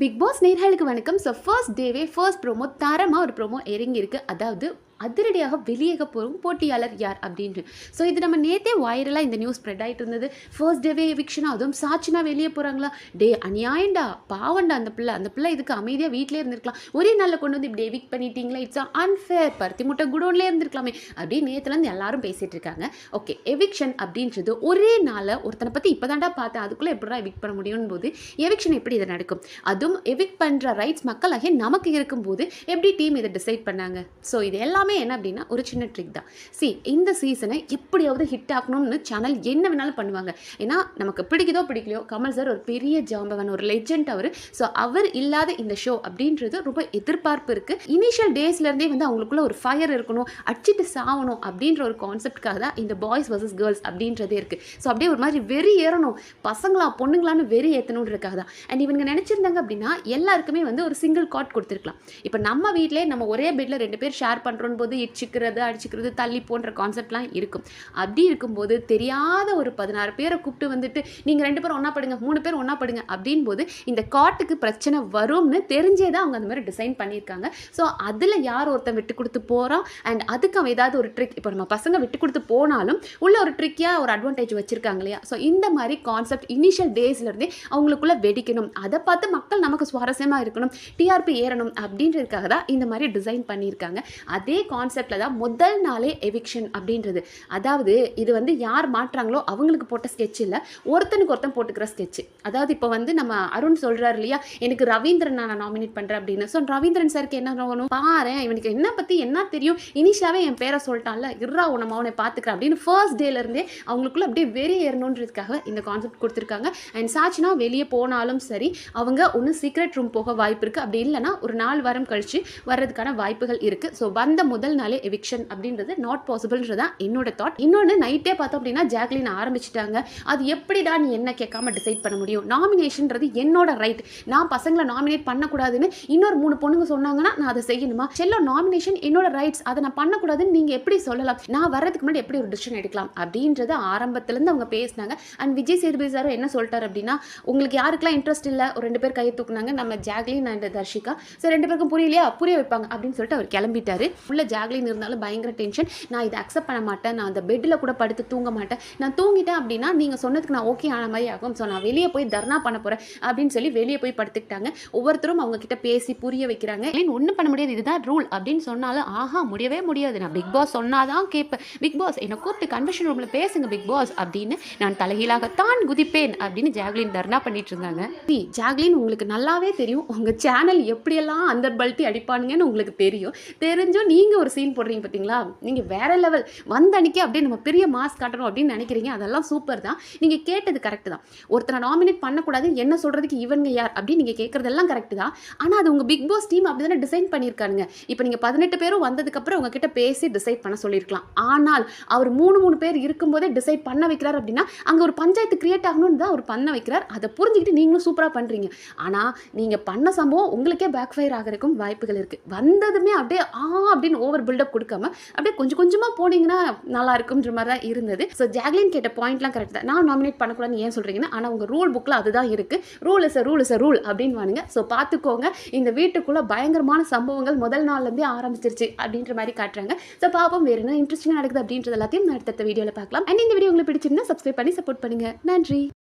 Big Boss நேர்களுக்கு வணக்கம். So first டேவே ஃபர்ஸ்ட் ப்ரோமோ தரமாக ஒரு ப்ரோமோ இறங்கியிருக்கு. அதாவது அதிரடியாக வெளியேக போகும் போட்டியாளர் யார் அப்படின்ட்டு. ஸோ இது நம்ம நேத்தே வைரலாக இந்த நியூஸ் ஸ்ப்ரெட் ஆகிட்டு இருந்தது. ஃபர்ஸ்ட் டேவே எவிக்ஷனா அதுவும் சாட்சினா வெளியே போகிறாங்களா டே அநியாயண்டா பாவண்டா அந்த பிள்ளை. அந்த பிள்ளை இதுக்கு அமைதியாக வீட்டிலே இருந்திருக்கலாம். ஒரே நாளில் கொண்டு வந்து இப்படி எவிக் பண்ணிட்டீங்களா இட்ஸ் அன்ஃபேர் பருத்தி முட்டை குடோன்லேயே இருந்திருக்கலாமே. அப்படின்னு நேற்றுலேருந்து எல்லாரும் பேசிகிட்டு இருக்காங்க. ஓகே எவிக்ஷன் அப்படின்றது ஒரே நாளில் ஒருத்தனை பற்றி இப்போ தாண்டா பார்த்தேன். அதுக்குள்ளே எப்படிடா எவிக் பண்ண முடியும் போது எவிக்ஷன் எப்படி இது நடக்கும்? அதுவும் எவிக் பண்ணுற ரைட்ஸ் மக்களாகிய நமக்கு இருக்கும்போது எப்படி டீம் இதை டிசைட் பண்ணாங்க? ஸோ இது எல்லாமே என்ன அப்படின்னா ஒரு சின்ன ட்ரிக் தான். சி இந்த சீசனை எப்படியாவது ஹிட் ஆகணும்னு சேனல் என்ன வேணாலும் பண்ணுவாங்க. ஏன்னா நமக்கு பிடிக்குதோ பிடிக்கலையோ கமல் சார் ஒரு பெரிய ஜாம்பவன் ஒரு லெஜெண்ட் அவர். ஸோ அவர் இல்லாத இந்த ஷோ அப்படின்றது ரொம்ப எதிர்பார்ப்பு இருக்குது இனிஷியல் டேஸ்லேருந்தே வந்து அவங்களுக்குள்ள ஒரு ஃபயர் இருக்கணும் அடிச்சுட்டு சாகணும் அப்படின்ற ஒரு கான்செப்ட்காக தான் இந்த பாய்ஸ் வர்சஸ் கேர்ள்ஸ் அப்படின்றதே இருக்குது ஸோ அப்படியே ஒரு மாதிரி வெறி ஏறணும். பசங்களா பொண்ணுங்களான்னு வெறி ஏற்றணுன்றதுக்காக தான். அண்ட் இவங்க நினச்சிருந்தாங்க அப்படின்னா எல்லாருக்குமே வந்து ஒரு சிங்கிள் காட் கொடுத்துருக்கலாம். இப்போ நம்ம வீட்டிலே நம்ம ஒரே பெட்டில் ரெண்டு பேர் ஷேர் பண்ணுறோம் போது இடிச்சிக்கிறது அடிச்சுக்கிறது தள்ளி போன்ற கான்செப்ட்லாம் இருக்கும். அப்படி இருக்கும்போது தெரியாத ஒரு பதினாறு பேரை கூப்பிட்டு வந்துட்டு நீங்கள் ரெண்டு பேரும் ஒன்றா படுங்க மூணு பேர் ஒன்றா படுங்க அப்படின் போது இந்த காட்டுக்கு பிரச்சனை வரும்னு தெரிஞ்சே தான் அவங்க அந்த மாதிரி டிசைன் பண்ணியிருக்காங்க. ஸோ அதில் யார் ஒருத்தன் விட்டு கொடுத்து போகிறான் அண்ட் அதுக்கு அவன் ஏதாவது ஒரு ட்ரிக் இப்போ நம்ம பசங்க விட்டு கொடுத்து போனாலும் உள்ள ஒரு ட்ரிக்கியாக ஒரு அட்வான்டேஜ் வச்சுருக்காங்க இல்லையா? ஸோ இந்த மாதிரி கான்செப்ட் இனிஷியல் டேஸ்லேருந்தே அவங்களுக்குள்ள வெடிக்கணும். அதை பார்த்து மக்கள் நமக்கு சுவாரஸ்யமாக இருக்கணும். டிஆர்பி ஏறணும் அப்படின்றதுக்காக தான் இந்த மாதிரி டிசைன் பண்ணியிருக்காங்க. அதே கான்செப்டில் தான் முதல் நாளே எவிக்ஷன் அப்படின்றது. அதாவது இது வந்து யார் மாட்டுறாங்களோ அவங்களுக்கு போட்ட ஸ்கெட்ச் இல்லை ஒருத்தனுக்கு ஒருத்தன் போட்டுக்கிற ஸ்கெட்ச் அதாவது இப்போ வந்து நம்ம அருண் சொல்கிறார் இல்லையா எனக்கு ரவீந்திரன் நான் நாமினேட் பண்ணுறேன் அப்படின்னு. ஸோ ரவீந்திரன் சாருக்கு என்ன ஆகணும் பாரு இவனுக்கு என்ன பற்றி என்ன தெரியும்? இனிஷியாவே என் பேரை சொல்லிட்டான்ல இர்ரா உன அவனை பார்த்துக்கிறேன் அப்படின்னு ஃபர்ஸ்ட் டேலேருந்தே அவங்களுக்குள்ள அப்படியே வெறி ஏறணுன்றதுக்காக இந்த கான்செப்ட் கொடுத்துருக்காங்க. அண்ட் சாட்சினா வெளியே போனாலும் சரி அவங்க ஒன்று சீக்ரெட் ரூம் போக வாய்ப்பு இருக்குது அப்படி இல்லைன்னா ஒரு நாலு வாரம் கழிச்சு வர்றதுக்கான வாய்ப்புகள் இருக்குது ஸோ வந்த முதல் முதல் நாளே எவிக்ஷன் அப்படின்றது நாட் பாசிபிள்ன்றதான் என்னோட தாட் இன்னொன்று நைட்டே பார்த்தோம் அப்படின்னா ஜாக்லின் ஆரம்பிச்சிட்டாங்க. அது எப்படிடா நீ என்ன கேட்காம டிசைட் பண்ண முடியும்? நாமினேஷன்றது என்னோட ரைட் நான் பசங்களை நாமினேட் பண்ணக்கூடாதுன்னு இன்னொரு மூணு பொண்ணுங்க சொன்னாங்கன்னா நான் அதை செய்யணுமா? செல்லோ நாமினேஷன் என்னோட ரைட்ஸ் அதை நான் பண்ணக்கூடாதுன்னு நீங்கள் எப்படி சொல்லலாம்? நான் வர்றதுக்கு முன்னாடி எப்படி ஒரு டிசிஷன் எடுக்கலாம்? அப்படின்றத ஆரம்பத்துலேருந்து அவங்க பேசினாங்க. அண்ட் விஜய் சேதுபதி சார் என்ன சொல்லிட்டார் அப்படின்னா உங்களுக்கு யாருக்கெல்லாம் இன்ட்ரெஸ்ட் இல்லை? ஒரு ரெண்டு பேர் கையை தூக்குனாங்க. நம்ம ஜாக்லின் அண்ட் தர்ஷிகா. ஸோ ரெண்டு பேருக்கும் புரியலையா? புரிய வைப்பாங்க. அப்படின்னு சொல்லிட்டு அவர் கிளம்பிட்டாரு. உள்ள ஜாக்லின் இருந்தாலும் பயங்கர டென்ஷன் நான் இதை அக்செப்ட் பண்ண மாட்டேன். நான் அந்த பெட்டில் கூட படுத்து தூங்க மாட்டேன். நான் தூங்கிட்டேன் அப்படின்னா நீங்கள் சொன்னதுக்கு நான் ஓகே ஆன மாதிரி ஆகும். ஸோ நான் வெளியே போய் தர்ணா பண்ண போகிறேன் அப்படின்னு சொல்லி வெளியே போய் படுத்துக்கிட்டாங்க. ஒவ்வொருத்தரும் அவங்க கிட்ட பேசி புரிய வைக்கிறாங்க. ஏன் ஒன்றும் பண்ண முடியாது. இதுதான் ரூல் அப்படின்னு சொன்னாலும் ஆஹா முடியவே முடியாது. நான் பிக் பாஸ் சொன்னாதான் கேட்பேன். பிக் பாஸ் என்னை கூப்பிட்டு கன்வென்ஷன் ரூமில் பேசுங்க பிக் பாஸ் அப்படின்னு நான் தலைகீழாகத்தான் குதிப்பேன் அப்படின்னு ஜாக்லின் தர்ணா பண்ணிட்டு இருந்தாங்க. சி, ஜாக்லின் உங்களுக்கு நல்லாவே தெரியும். உங்கள் சேனல் எப்படியெல்லாம் அந்த பல்ட்டி அடிப்பானுங்கன்னு உங்களுக்கு தெரியும். தெரிஞ்சும் நீங்கள் ஒரு சீன் போடுறீங்க பார்த்தீங்களா நீங்கள் வேற லெவல் வந்த அன்னைக்கு அப்படியே நம்ம பெரிய மாஸ் காட்டணும் அப்படின்னு நினைக்கிறீங்க. அதெல்லாம் சூப்பர் தான். நீங்கள் கேட்டது கரெக்டு தான். ஒருத்தனை நாமினேட் பண்ணக்கூடாது. என்ன சொல்கிறதுக்கு இவங்க யார் அப்படின்னு நீங்கள் கேட்குறதெல்லாம் கரெக்டு தான். ஆனால் அது உங்கள் பிக் பாஸ் டீம் அப்படி தானே டிசைன் பண்ணியிருக்காங்க இப்போ நீங்கள் பதினெட்டு பேரும் வந்ததுக்கப்புறம் உங்ககிட்ட பேசி டிசைட் பண்ண சொல்லியிருக்கலாம். ஆனால் அவர் மூணு மூணு பேர் இருக்கும்போதே டிசைட் பண்ண வைக்கிறார் அப்படின்னா அங்கே ஒரு பஞ்சாயத்து கிரியேட் ஆகணும்னு தான் அவர் பண்ண வைக்கிறார். அதை புரிஞ்சுக்கிட்டு நீங்களும் சூப்பராக பண்ணுறீங்க ஆனால் நீங்கள் பண்ண சம்பவம் உங்களுக்கே பேக் ஃபயர் ஆகிறதுக்கும் வாய்ப்புகள் இருக்குது வந்ததுமே அப்படியே ஆ அப்படின்னு ஓவர் பில்டப் கொடுக்காம அப்படியே கொஞ்சம் கொஞ்சமாக போனீங்கன்னா நல்லா இருக்கும்ன்ற மாதிரி தான் இருந்தது. ஸோ ஜாக்லின் கேட்ட பாயிண்ட்லாம் கரெக்ட் தான். நான் நாமினேட் பண்ணக்கூடாதுன்னு ஏன் சொல்கிறீங்கன்னா ஆனால் உங்கள் ரூல் புக்கில் அதுதான் இருக்குது rule is a rule is a rule அப்படின்னு வானுங்க ஸோ பார்த்துக்கோங்க. இந்த வீட்டுக்குள்ளே பயங்கரமான சம்பவங்கள் முதல் நாள்லேருந்தே ஆரம்பிச்சிருச்சு அப்படின்ற மாதிரி காட்டுறாங்க. ஸோ பாப்போம் வேறு என்ன இன்ட்ரெஸ்டிங்காக நடக்குது அப்படின்றது எல்லாத்தையும் நான் அடுத்த வீடியோவில் பார்க்கலாம். அண்ட் இந்த வீடியோ உங்களுக்கு பிடிச்சிருந்தா சப்ஸ்கிரைப் பண்ணி சப்போர்ட் பண்ணுங்க. நன்றி.